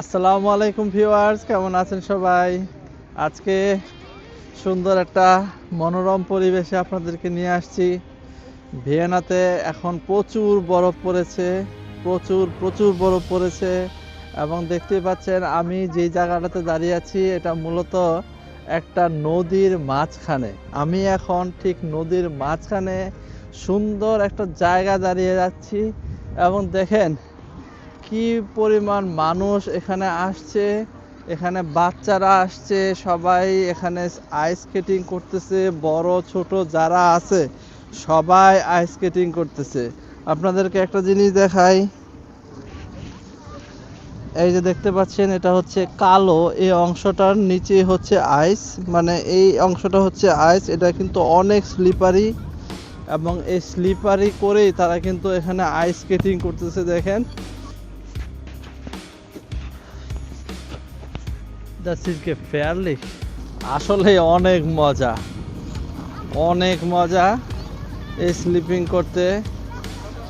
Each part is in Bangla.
আসসালামু আলাইকুম ভিউয়ার্স, কেমন আছেন সবাই? আজকে সুন্দর একটা মনোরম পরিবেশে আপনাদেরকে নিয়ে আসছি। ভিয়েনাতে এখন প্রচুর বরফ পড়েছে, প্রচুর প্রচুর বরফ পড়েছে এবং দেখতেই পাচ্ছেন আমি যেই জায়গাটাতে দাঁড়িয়ে আছি, এটা মূলত একটা নদীর মাঝখানে। আমি এখন ঠিক নদীর মাঝখানে সুন্দর একটা জায়গা দাঁড়িয়ে যাচ্ছি এবং দেখেন কি পরিমাণ মানুষ এখানে আসছে? এখানে বাচ্চারা আসছে, সবাই এখানে আইস স্কেটিং করতেছে, বড়, ছোট যারা আছে, সবাই আইস স্কেটিং করতেছে। আপনাদেরকে একটা জিনিস দেখাই। এই যে দেখতে পাচ্ছেন, এটা হচ্ছে কালো, এই অংশটার নিচে হচ্ছে আইস মানে এই অংশটা হচ্ছে আইস এটা কিন্তু অনেক স্লিপারি এবং এই স্লিপারি করেই তারা কিন্তু এখানে আইস স্কেটিং করতেছে, দেখেন। দ্যাটস ইজ কে ফেয়ারলি আসলে অনেক মজা। অনেক মজা এই স্লিপিং করতে।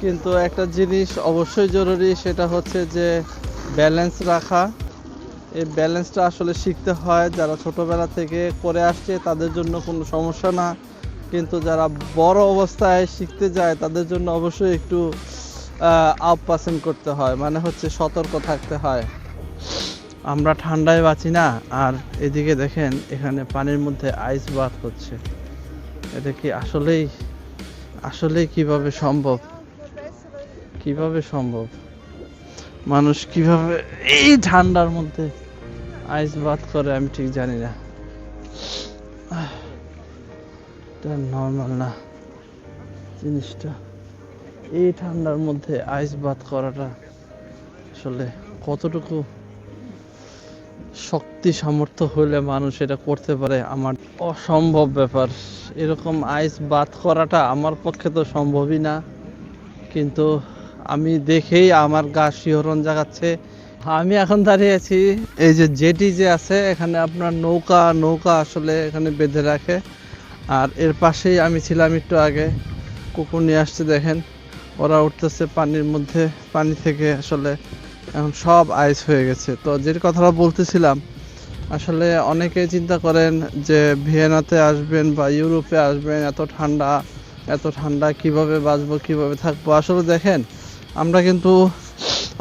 কিন্তু একটা জিনিস অবশ্যই জরুরি, সেটা হচ্ছে যে ব্যালেন্স রাখা। এই ব্যালেন্সটা আসলে শিখতে হয়, যারা ছোটোবেলা থেকে করে আসছে, তাদের জন্য কোনো সমস্যা না। কিন্তু যারা বড় অবস্থায় শিখতে যায়, তাদের জন্য অবশ্যই একটু আপ পাসেন করতে হয়। মানে হচ্ছে সতর্ক থাকতে হয়। আমরা ঠান্ডায় বাঁচি না, আর এদিকে দেখেন এখানে পানির মধ্যে আইস বাথ হচ্ছে। এটা কি আসলেই আসলেই কীভাবে সম্ভব? কীভাবে সম্ভব? মানুষ কীভাবে এই ঠান্ডার মধ্যে আইস বাথ করে আমি ঠিক জানি না। এটা নর্মাল না। জিনিসটা, এই ঠান্ডার মধ্যে আইস বাথ করাটা আসলে কতটুকু শক্তি, সামর্থ্য হলে মানুষ এটা করতে পারে, আমার অসম্ভব ব্যাপার। এরকম আইস বাদ করাটা আমার পক্ষে তো সম্ভবই না। কিন্তু আমি দেখেই আমার গা শিহরণ জাগাচ্ছে। আমি এখন দাঁড়িয়ে আছি, এই যে জেটি যে আছে, এখানে আপনার নৌকা নৌকা আসলে এখানে বেঁধে রাখে। আর এর পাশেই আমি ছিলাম একটু আগে, কুকুর নিয়ে আসছে দেখেন। ওরা উঠতেছে পানির মধ্যে, পানি থেকে আসলে এখন সব আইস হয়ে গেছে। তো যে কথাটা বলতেছিলাম, আসলে অনেকে চিন্তা করেন যে ভিয়েনাতে আসবেন বা ইউরোপে আসবেন, এত ঠান্ডা এত ঠান্ডা, কীভাবে বাঁচবো, কীভাবে থাকব? আসলে দেখেন, আমরা কিন্তু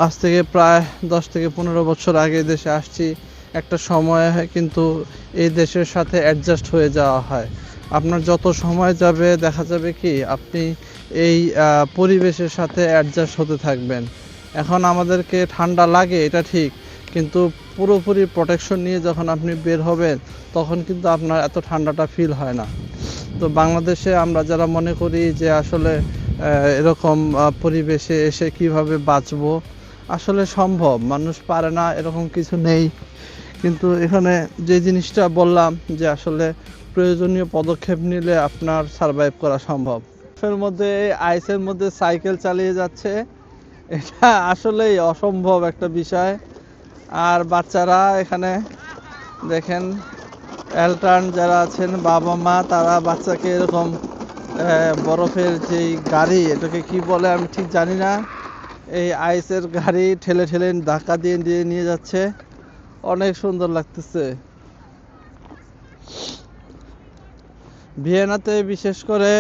আজ থেকে প্রায় দশ থেকে পনেরো বছর আগে দেশে আসছি। একটা সময় কিন্তু এই দেশের সাথে অ্যাডজাস্ট হয়ে যাওয়া হয়। আপনার যত সময় যাবে, দেখা যাবে কি, আপনি এই পরিবেশের সাথে অ্যাডজাস্ট হতে থাকবেন। এখন আমাদেরকে ঠান্ডা লাগে, এটা ঠিক। কিন্তু পুরোপুরি প্রোটেকশন নিয়ে যখন আপনি বের হবেন, তখন কিন্তু আপনার এত ঠান্ডাটা ফিল হয় না। তো বাংলাদেশে আমরা যারা মনে করি যে আসলে এরকম পরিবেশে এসে কীভাবে বাঁচবো, আসলে সম্ভব। মানুষ পারে না, এরকম কিছু নেই। কিন্তু এখানে যে জিনিসটা বললাম যে আসলে প্রয়োজনীয় পদক্ষেপ নিলে আপনার সারভাইভ করা সম্ভব। এর মধ্যে, আইসের মধ্যে সাইকেল চালিয়ে যাচ্ছে। এটা আসলেই অসম্ভব একটা বিষয়। আর বাচ্চারা এখানে দেখেন অ্যালটার্ন যারা আছেন, বাবা মা, তারা বাচ্চাকে এরকম বরফের যেই গাড়ি, এটাকে কি বলে আমি ঠিক জানি না। এই আইসের গাড়ি ঠেলে ঠেলে ধাক্কা দিয়ে দিয়ে নিয়ে যাচ্ছে। অনেক সুন্দর লাগতেছে। ভিয়েনাতে বিশেষ করে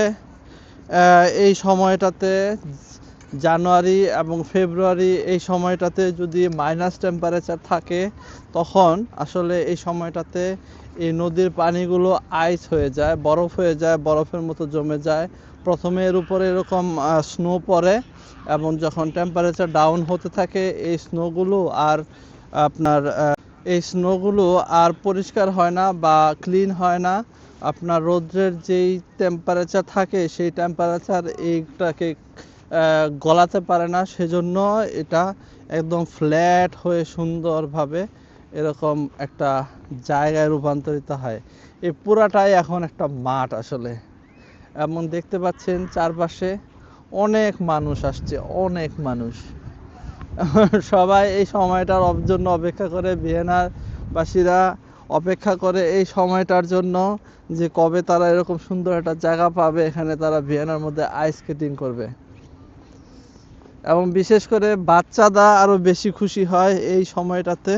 এই সময়টাতে জানুয়ারি এবং ফেব্রুয়ারি এই সময়টাতে যদি মাইনাস টেম্পারেচার থাকে, তখন আসলে এই সময়টাতে এই নদীর পানিগুলো আইস হয়ে যায়, বরফ হয়ে যায়, বরফের মতো জমে যায়। প্রথমে এর উপরে এরকম স্নো পড়ে এবং যখন টেম্পারেচার ডাউন হতে থাকে, এই স্নোগুলো আর আপনার এই স্নোগুলো আর পরিষ্কার হয় না বা ক্লিন হয় না। আপনার রৌদ্রের যেই টেম্পারেচার থাকে, সেই টেম্পারেচার এইটাকে গলাতে পারে না, সেজন্য এটা একদম ফ্ল্যাট হয়ে সুন্দরভাবে এরকম একটা জায়গায় রূপান্তরিত হয়। এই পুরাটাই এখন একটা মাঠ আসলে। এমন দেখতে পাচ্ছেন চারপাশে অনেক মানুষ আসছে, অনেক মানুষ। সবাই এই সময়টার জন্য অপেক্ষা করে ভিয়েনার বাসীরা অপেক্ষা করে এই সময়টার জন্য যে কবে তারা এরকম সুন্দর একটা জায়গা পাবে, এখানে তারা ভিয়েনার মধ্যে আইস স্কেটিং করবে। এবং বিশেষ করে বাচ্চারা আরও বেশি খুশি হয় এই সময়টাতে।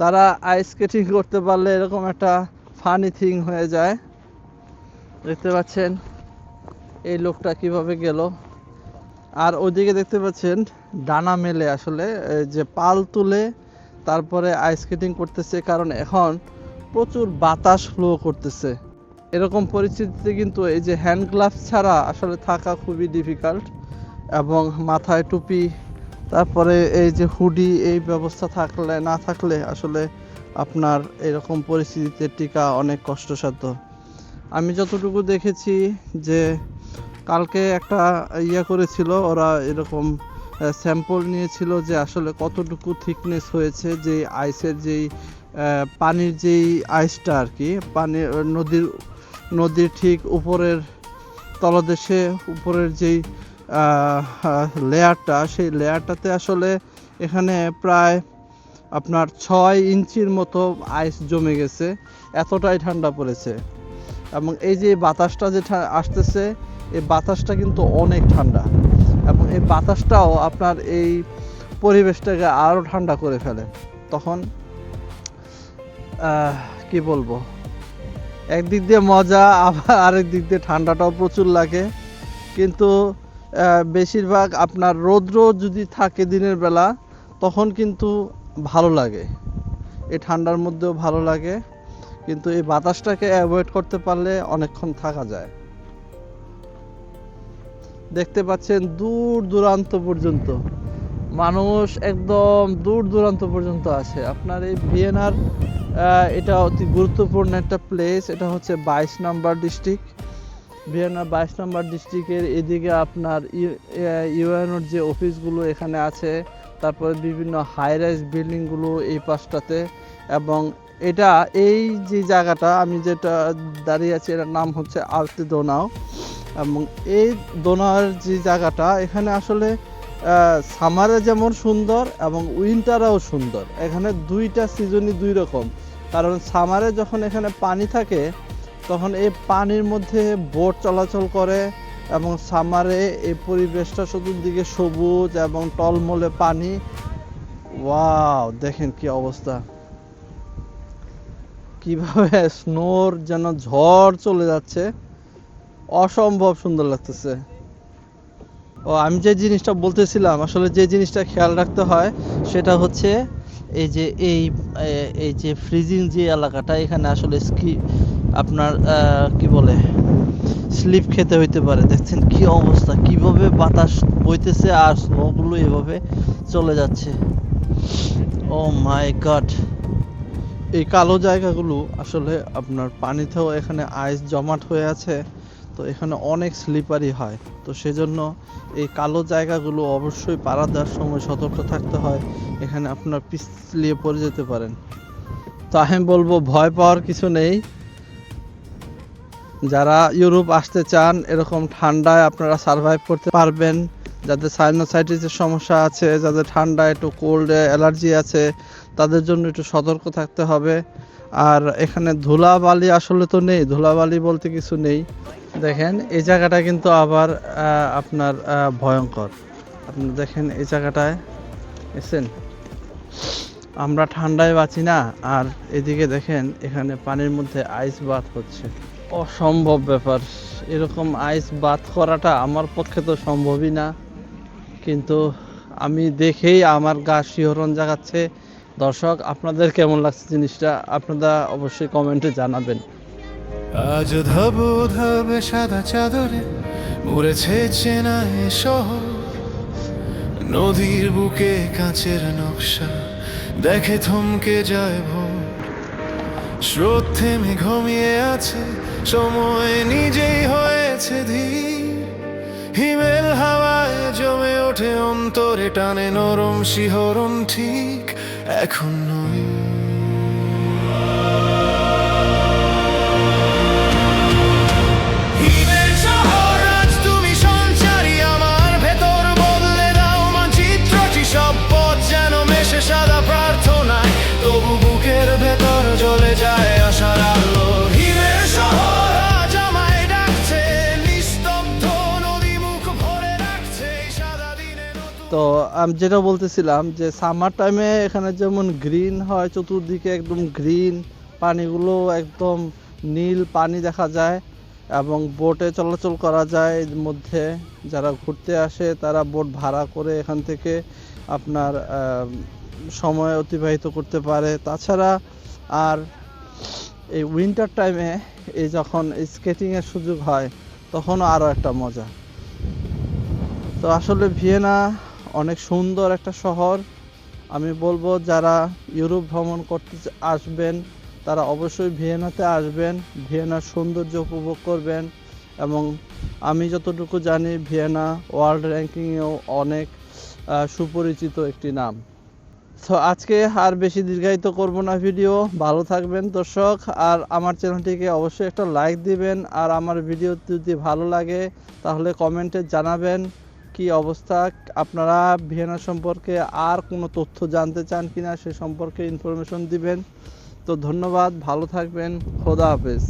তারা আইস স্কেটিং করতে পারলে এরকম একটা ফানি থিং হয়ে যায়। দেখতে পাচ্ছেন এই লোকটা কীভাবে গেল। আর ওদিকে দেখতে পাচ্ছেন ডানা মেলে আসলে যে পাল তুলে তারপরে আইস স্কেটিং করতেছে, কারণ এখন প্রচুর বাতাস ফ্লো করতেছে। এরকম পরিস্থিতিতে কিন্তু এই যে হ্যান্ড গ্লাভস ছাড়া আসলে থাকা খুবই ডিফিকাল্ট এবং মাথায় টুপি, তারপরে এই যে হুডি, এই ব্যবস্থা থাকলে, না থাকলে আসলে আপনার এরকম পরিস্থিতিতে টিকা অনেক কষ্টসাধ্য। আমি যতটুকু দেখেছি যে কালকে একটা ইয়া করেছিল, ওরা এরকম স্যাম্পল নিয়েছিল যে আসলে কতটুকু থিকনেস হয়েছে যে আইসের যেই পানির যেই আইসটা আর কি, পানি, নদীর নদীর ঠিক উপরের তলদেশে, উপরের যেই লেয়ারটা, সেই লেয়ারটাতে আসলে এখানে প্রায় আপনার ছয় ইঞ্চির মতো আইস জমে গেছে, এতটাই ঠান্ডা পড়েছে। এবং এই যে বাতাসটা যে আসতেছে, এই বাতাসটা কিন্তু অনেক ঠান্ডা। এবং এই বাতাসটাও আপনার এই পরিবেশটাকে আরও ঠান্ডা করে ফেলে। তখন কি বলব? একদিক দিয়ে মজা, আবার আরেক দিক দিয়ে ঠান্ডাটাও প্রচুর লাগে। কিন্তু বেশিরভাগ আপনার রৌদ্র যদি থাকে দিনের বেলা, তখন কিন্তু ভালো লাগে। এই ঠান্ডার মধ্যেও ভালো লাগে। কিন্তু এই বাতাসটাকে অ্যাভয়েড করতে পারলে অনেকক্ষণ থাকা যায়। দেখতে পাচ্ছেন দূর দূরান্ত পর্যন্ত। মানুষ একদম দূর দূরান্ত পর্যন্ত আছে। আপনার এই ভিয়েনার এটা অতি গুরুত্বপূর্ণ একটা প্লেস এটা হচ্ছে বাইশ নাম্বার ডিস্ট্রিক্ট ভিয়েনা বাইশ নাম্বার ডিস্ট্রিক্টের এদিকে আপনার ইউএনওর যে অফিসগুলো এখানে আছে, তারপরে বিভিন্ন হাই রাইজ বিল্ডিংগুলো এই পাশটাতে এবং এটা এই যে জায়গাটা, আমি যেটা দাঁড়িয়ে আছি এটার নাম হচ্ছে আলতে দোনাও এবং এই দোনার যে জায়গাটা, এখানে আসলে সামারে যেমন সুন্দর এবং উইন্টারেও সুন্দর। এখানে দুইটা সিজনই দুই রকম। কারণ সামারে যখন এখানে পানি থাকে তখন এই পানির মধ্যে বোট চলাচল করে এবং সামারে এই পরিবেশটা চতুর্দিকে সবুজ এবং টলমলে পানি। ওয়াও, দেখেন কি অবস্থা। কীভাবে স্নোর যেন ঝড় চলে যাচ্ছে। অসম্ভব সুন্দর লাগতেছে। ও, আমি যে জিনিসটা বলতেছিলাম, আসলে যে জিনিসটা খেয়াল রাখতে হয়, সেটা হচ্ছে এই যে এই এই যে ফ্রিজিং যে এলাকাটা, এখানে আসলে স্কি আপনার কি বলে, স্লিপ খেতে হইতে পারে। দেখছেন কি অবস্থা, কীভাবে বাতাস বইতেছে আর স্নোগুলো এভাবে চলে যাচ্ছে। Oh my god. এই কালো জায়গাগুলো, আসলে আপনার পানিতেও এখানে আইস জমাট হয়ে আছে, তো এখানে অনেক স্লিপারি হয়। তো সেজন্য এই কালো জায়গাগুলো অবশ্যই পাড়া দেওয়ার সময় সতর্ক থাকতে হয়। এখানে আপনার পিছলিয়ে পড়ে যেতে পারেন। তো আমি বলব, ভয় পাওয়ার কিছু নেই। যারা ইউরোপ আসতে চান, এরকম ঠান্ডায় আপনারা সার্ভাইভ করতে পারবেন। যাদের সাইনোসাইটিসের সমস্যা আছে, যাদের ঠান্ডা একটু কোল্ডে অ্যালার্জি আছে, তাদের জন্য একটু সতর্ক থাকতে হবে। আর এখানে ধুলাবালি আসলে তো নেই, ধুলাবালি বলতে কিছু নেই। দেখেন, এই জায়গাটা কিন্তু আবার আপনার ভয়ঙ্কর। আপনি দেখেন এই জায়গাটায় এসেন আমরা ঠান্ডায় বাঁচি না, আর এদিকে দেখেন, এখানে পানির মধ্যে আইস বাথ হচ্ছে। অসম্ভব ব্যাপার। এরকম আইস বাদ করাটা আমার পক্ষে তো সম্ভবই না। কিন্তু আমি দেখেই আমার গা শিহরণ জাগাচ্ছে। দর্শক, আপনাদের কেমন লাগছে জিনিসটা? আপনারা অবশ্যই কমেন্টে জানাবেন। আজ ধব ধবে সাদা চাদরে মুড়েছে চেনায় শহর। নদীর বুকে কাঁচের নকশা দেখে থমকে যায় ভোর। স্রোত থেমে আছে সময় নিজেই হয়েছে ধীর। হিমেল হাওয়ায় জমে ওঠে অন্তরে, টানে নরম শিহরণ ঠিক। এখন নয়। আমি যেটা বলতেছিলাম যে সামার টাইমে এখানে যেমন গ্রিন হয়, চতুর্দিকে একদম গ্রিন পানিগুলো একদম নীল পানি দেখা যায় এবং বোটে চলাচল করা যায় এর মধ্যে। যারা ঘুরতে আসে তারা বোট ভাড়া করে এখান থেকে আপনার সময় অতিবাহিত করতে পারে। তাছাড়া আর এই উইন্টার টাইমে এই যখন স্কেটিংয়ের সুযোগ হয় তখনও আরও একটা মজা। তো আসলে ভিয়েনা অনেক সুন্দর একটা শহর। আমি বলব যারা ইউরোপ ভ্রমণ করতে আসবেন, তারা অবশ্যই ভিয়েনাতে আসবেন। ভিয়েনার সৌন্দর্য উপভোগ করবেন এবং আমি যতটুকু জানি, ভিয়েনা ওয়ার্ল্ড র্যাঙ্কিংয়েও অনেক সুপরিচিত একটি নাম। তো আজকে আর বেশি দীর্ঘায়িত করব না ভিডিও। ভালো থাকবেন দর্শক, আর আমার চ্যানেলটিকে অবশ্যই একটা লাইক দিবেন। আর আমার ভিডিও যদি ভালো লাগে, তাহলে কমেন্টে জানাবেন। কি অবস্থা? আপনারা ভিয়েনা সম্পর্কে আর কোনো তথ্য জানতে চান কিনা সে সম্পর্কে ইনফরমেশন দিবেন। তো ধন্যবাদ, ভালো থাকবেন, খোদা হাফেজ।